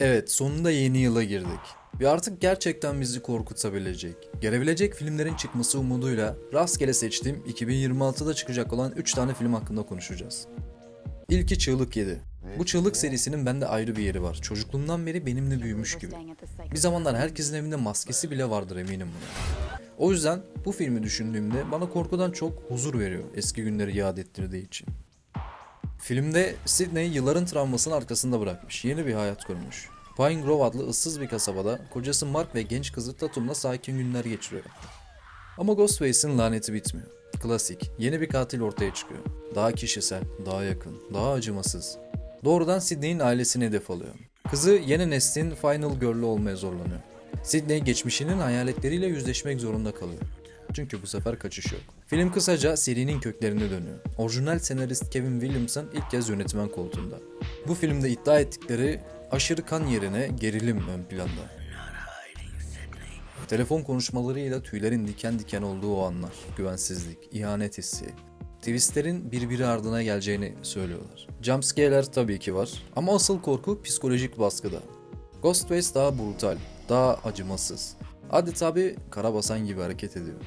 Evet, sonunda yeni yıla girdik. Ve artık gerçekten bizi korkutabilecek, gelebilecek filmlerin çıkması umuduyla rastgele seçtiğim 2026'da çıkacak olan 3 tane film hakkında konuşacağız. İlki Çığlık 7. Bu Çığlık serisinin bende ayrı bir yeri var. Çocukluğumdan beri benimle büyümüş gibi. Bir zamanlar herkesin evinde maskesi bile vardır eminim buna. O yüzden bu filmi düşündüğümde bana korkudan çok huzur veriyor eski günleri yad ettirdiği için. Filmde Sidney yılların travmasını arkasında bırakmış, yeni bir hayat kurmuş. Pine Grove adlı ıssız bir kasabada kocası Mark ve genç kızı Tatum'la sakin günler geçiriyor. Ama Ghostface'in laneti bitmiyor. Klasik, yeni bir katil ortaya çıkıyor. Daha kişisel, daha yakın, daha acımasız. Doğrudan Sidney'in ailesini hedef alıyor. Kızı yeni neslin Final Girl'ü olmaya zorlanıyor. Sidney geçmişinin hayaletleriyle yüzleşmek zorunda kalıyor. Çünkü bu sefer kaçış yok. Film kısaca serinin köklerine dönüyor. Orijinal senarist Kevin Williamson ilk kez yönetmen koltuğunda. Bu filmde iddia ettikleri aşırı kan yerine gerilim ön planda. Telefon konuşmalarıyla tüylerin diken diken olduğu o anlar, güvensizlik, ihanet hissi, twistlerin birbiri ardına geleceğini söylüyorlar. Jumpscare'ler tabii ki var ama asıl korku psikolojik baskıda. Ghostface daha brutal, daha acımasız. Adeta bir karabasan gibi hareket ediyor.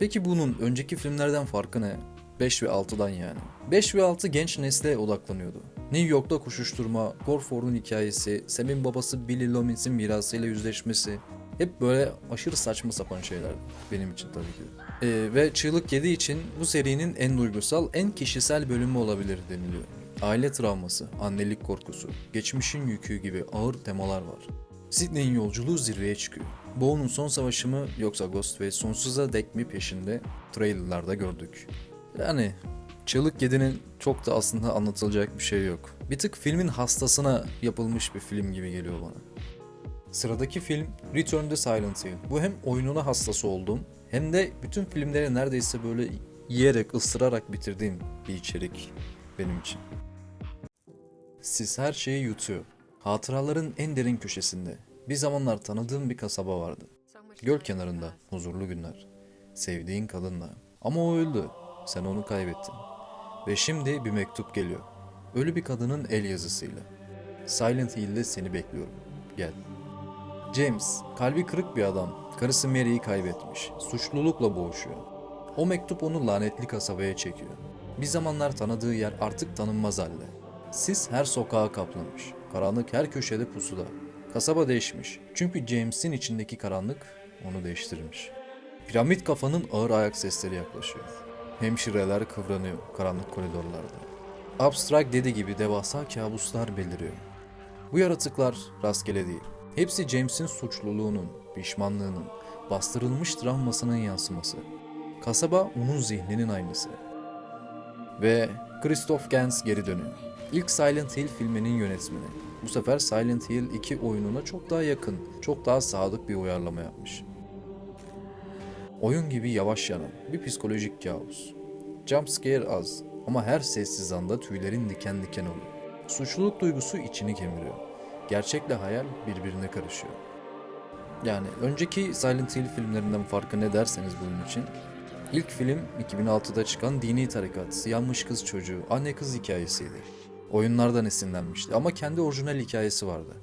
Peki bunun önceki filmlerden farkı ne? 5 ve 6'dan yani. 5 ve 6 genç nesle odaklanıyordu. New York'ta koşuşturma, Gorford'un hikayesi, Sam'in babası Billy Loomis'in mirasıyla yüzleşmesi, hep böyle aşırı saçma sapan şeyler benim için tabii ki. Ee, ve Çığlık 7 için bu serinin en duygusal, en kişisel bölümü olabilir deniliyor. Aile travması, annelik korkusu, geçmişin yükü gibi ağır temalar var. Sidney'in yolculuğu zirveye çıkıyor. Bo'nun son savaşı mı yoksa Ghostface sonsuza dek mi peşinde trailerlarda gördük. Yani Çığlık 7'nin çok da aslında anlatılacak bir şey yok. Bir tık filmin hastasına yapılmış bir film gibi geliyor bana. Sıradaki film Return to Silent Hill. Bu hem oyununa hastası oldum hem de bütün filmleri neredeyse böyle yiyerek, ısırarak bitirdiğim bir içerik benim için. Siz her şeyi yutuyor. Hatıraların en derin köşesinde bir zamanlar tanıdığım bir kasaba vardı. Göl kenarında huzurlu günler. Sevdiğin kadınla. Ama o öldü. Sen onu kaybettin. Ve şimdi bir mektup geliyor. Ölü bir kadının el yazısıyla. Silent Hill'de seni bekliyorum. Gel. James, kalbi kırık bir adam. Karısı Mary'i kaybetmiş. Suçlulukla boğuşuyor. O mektup onu lanetli kasabaya çekiyor. Bir zamanlar tanıdığı yer artık tanınmaz halde. Sis her sokağa kaplamış. Karanlık her köşede pusuda. Kasaba değişmiş. Çünkü James'in içindeki karanlık onu değiştirmiş. Piramit kafanın ağır ayak sesleri yaklaşıyor. Hemşireler kıvranıyor karanlık koridorlarda. Abstract dedi gibi devasa kabuslar beliriyor. Bu yaratıklar rastgele değil. Hepsi James'in suçluluğunun, pişmanlığının, bastırılmış travmasının yansıması. Kasaba onun zihninin aynısı. Ve Christoph Gans geri dönüyor. İlk Silent Hill filminin yönetmeni. Bu sefer Silent Hill 2 oyununa çok daha yakın, çok daha sadık bir uyarlama yapmış. Oyun gibi yavaş yanan bir psikolojik kabus. Jumpscare az ama her sessiz anda tüylerin diken diken oluyor. Suçluluk duygusu içini kemiriyor. Gerçekle hayal birbirine karışıyor. Yani önceki Silent Hill filmlerinden farkı ne derseniz bunun için İlk film 2006'da çıkan Dini Tarikat, Yanmış Kız Çocuğu, Anne Kız hikayesiydi. Oyunlardan esinlenmişti ama kendi orijinal hikayesi vardı.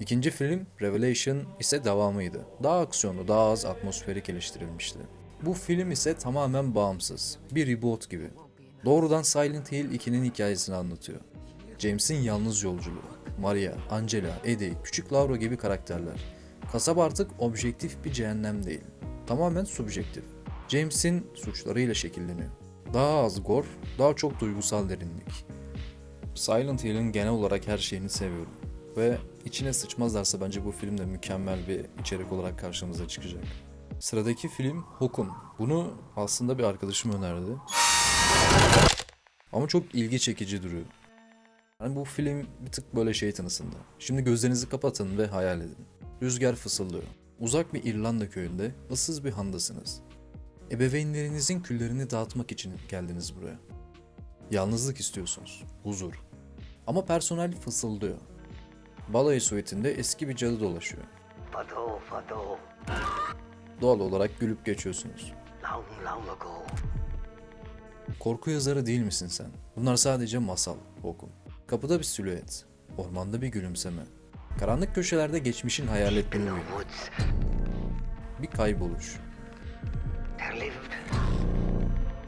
İkinci film Revelation ise devamıydı. Daha aksiyonlu, daha az atmosferik geliştirilmişti. Bu film ise tamamen bağımsız, bir reboot gibi. Doğrudan Silent Hill 2'nin hikayesini anlatıyor. James'in yalnız yolculuğu, Maria, Angela, Eddie, Küçük Laura gibi karakterler. Kasaba artık objektif bir cehennem değil, tamamen subjektif. James'in suçlarıyla şekilleniyor. Daha az gore, daha çok duygusal derinlik. Silent Hill'in genel olarak her şeyini seviyorum. Ve içine sıçmazlarsa bence bu film de mükemmel bir içerik olarak karşımıza çıkacak. Sıradaki film Hokum. Bunu aslında bir arkadaşım önerdi. Ama çok ilgi çekici duruyor. Yani bu film bir tık böyle şey tınısında. Şimdi gözlerinizi kapatın ve hayal edin. Rüzgar fısıldıyor. Uzak bir İrlanda köyünde ıssız bir handasınız. Ebeveynlerinizin küllerini dağıtmak için geldiniz buraya. Yalnızlık istiyorsunuz, huzur. Ama personel fısıldıyor. Balayı suitinde eski bir cadı dolaşıyor. Fado, fado, Doğal olarak gülüp geçiyorsunuz. long, long ago. Korku yazarı değil misin sen? Bunlar sadece masal, okum. Kapıda bir silüet, ormanda bir gülümseme. Karanlık köşelerde geçmişin hayaletleri uyuyor. Bir kayboluş.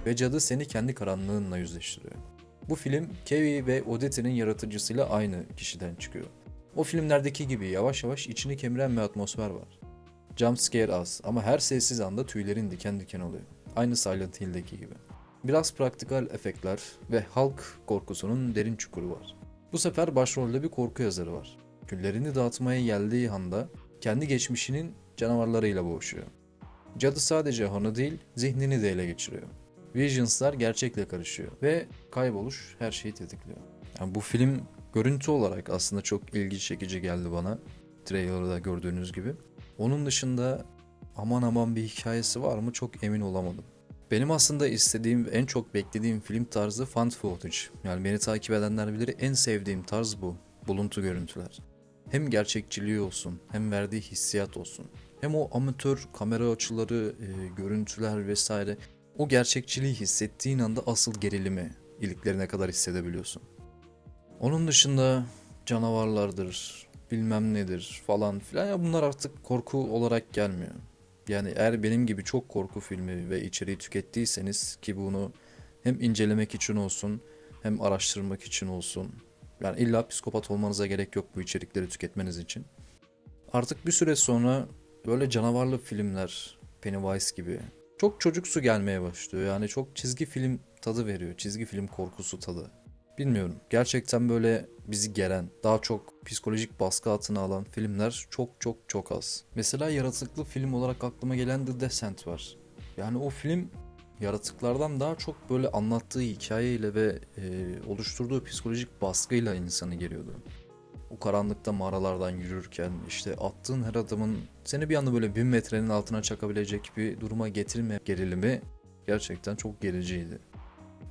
Ve cadı seni kendi karanlığınla yüzleştiriyor. Bu film Kevin ve Odette'nin yaratıcısıyla aynı kişiden çıkıyor. O filmlerdeki gibi yavaş yavaş içini kemiren bir atmosfer var. Jumpscare az ama her sessiz anda tüylerin diken diken oluyor. Aynı Silent Hill'deki gibi. Biraz praktikal efektler ve halk korkusunun derin çukuru var. Bu sefer başrolde bir korku yazarı var. Küllerini dağıtmaya geldiği anda kendi geçmişinin canavarlarıyla boğuşuyor. Cadı sadece Han'ı değil, zihnini de ele geçiriyor. Visions'lar gerçekle karışıyor ve kayboluş her şeyi tetikliyor. Yani bu film görüntü olarak aslında çok ilgi çekici geldi bana. Trailer'da gördüğünüz gibi. Onun dışında aman aman bir hikayesi var mı çok emin olamadım. Benim aslında istediğim, en çok beklediğim film tarzı found footage. Yani beni takip edenler bilir en sevdiğim tarz bu. Buluntu görüntüler. Hem gerçekçiliği olsun, hem verdiği hissiyat olsun. Hem o amatör kamera açıları, e, görüntüler vesaire. O gerçekçiliği hissettiğin anda asıl gerilimi iliklerine kadar hissedebiliyorsun. Onun dışında canavarlardır, bilmem nedir falan filan ya bunlar artık korku olarak gelmiyor. Yani eğer benim gibi çok korku filmi ve içeriği tükettiyseniz ki bunu hem incelemek için olsun hem araştırmak için olsun. Yani illa psikopat olmanıza gerek yok bu içerikleri tüketmeniz için. Artık bir süre sonra böyle canavarlı filmler, Pennywise gibi çok çocuksu gelmeye başlıyor. Yani çok çizgi film tadı veriyor. Çizgi film korkusu tadı. Bilmiyorum. Gerçekten böyle bizi geren, daha çok psikolojik baskı altına alan filmler çok çok çok az. Mesela yaratıklı film olarak aklıma gelen The Descent var. Yani o film yaratıklardan daha çok böyle anlattığı hikayeyle ve e, oluşturduğu psikolojik baskıyla insanı geriyordu. Karanlıkta mağaralardan yürürken işte attığın her adımın seni bir anda böyle bin metrenin altına çakabilecek bir duruma getirme gerilimi gerçekten çok gericiydi.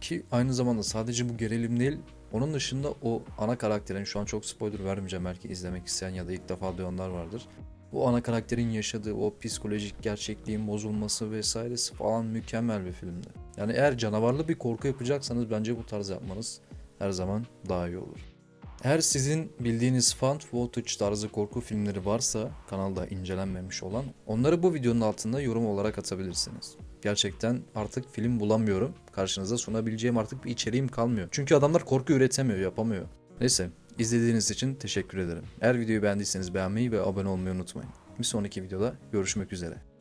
Ki aynı zamanda sadece bu gerilim değil, onun dışında o ana karakterin, şu an çok spoiler vermeyeceğim belki izlemek isteyen ya da ilk defa duyanlar vardır. Bu ana karakterin yaşadığı o psikolojik gerçekliğin bozulması vesairesi falan mükemmel bir filmdi. Yani eğer canavarlı bir korku yapacaksanız bence bu tarz yapmanız her zaman daha iyi olur. Eğer sizin bildiğiniz found footage tarzı korku filmleri varsa kanalda incelenmemiş olan onları bu videonun altında yorum olarak atabilirsiniz. Gerçekten artık film bulamıyorum. Karşınıza sunabileceğim artık bir içeriğim kalmıyor. Çünkü adamlar korku üretemiyor, yapamıyor. Neyse, izlediğiniz için teşekkür ederim. Eğer videoyu beğendiyseniz beğenmeyi ve abone olmayı unutmayın. Bir sonraki videoda görüşmek üzere.